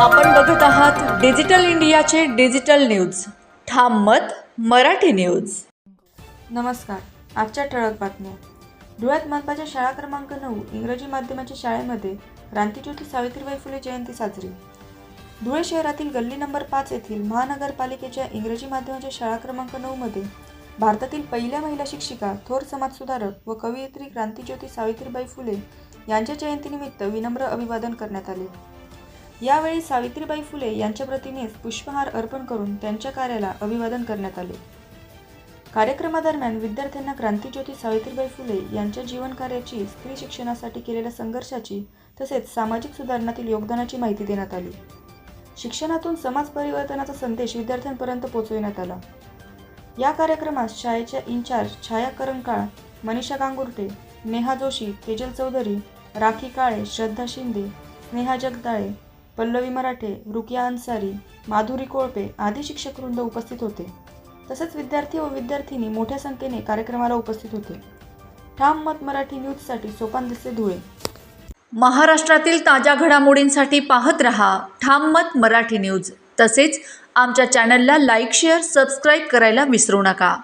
आपण बघत आहात डिजिटल इंडियाचे डिजिटल न्यूज. ठाम मत मराठी न्यूज. नमस्कार आजच्या ठळक बातम्या. धुळ्यात मनपाच्या शाळा क्रमांक नऊ इंग्रजी माध्यमाच्या शाळेमध्ये क्रांतीज्योती सावित्रीबाई फुले जयंती साजरी. धुळे शहरातील गल्ली नंबर पाच येथील महानगरपालिकेच्या इंग्रजी माध्यमाच्या शाळा क्रमांक नऊमध्ये भारतातील पहिल्या महिला शिक्षिका थोर समाजसुधारक व कवयित्री क्रांतीज्योती सावित्रीबाई फुले यांच्या जयंतीनिमित्त विनम्र अभिवादन करण्यात आले. यावेळी सावित्रीबाई फुले यांच्या प्रतिमेस पुष्पहार अर्पण करून त्यांच्या कार्याला अभिवादन करण्यात आले. कार्यक्रमादरम्यान विद्यार्थ्यांना क्रांतीज्योती सावित्रीबाई फुले यांच्या जीवनकार्याची स्त्री शिक्षणासाठी केलेल्या संघर्षाची तसेच सामाजिक सुधारणातील योगदानाची माहिती देण्यात आली. शिक्षणातून समाज परिवर्तनाचा संदेश विद्यार्थ्यांपर्यंत पोहोचविण्यात आला. या कार्यक्रमात शाळेच्या इन्चार्ज छाया करंकाळ मनीषा गांगुर्टे नेहा जोशी तेजल चौधरी राखी काळे श्रद्धा शिंदे स्नेहा जगदाळे पल्लवी मराठे रुकिया अन्सारी माधुरी कोळपे आदी शिक्षकवृंद उपस्थित होते. तसेच विद्यार्थी व विद्यार्थिनी मोठ्या संख्येने कार्यक्रमाला उपस्थित होते. ठाम मत मराठी न्यूजसाठी सोपान दिसे धुळे. महाराष्ट्रातील ताज्या घडामोडींसाठी पाहत रहा ठाम मत मराठी न्यूज. तसेच आमच्या चॅनलला लाईक शेअर सबस्क्राईब करायला विसरू नका.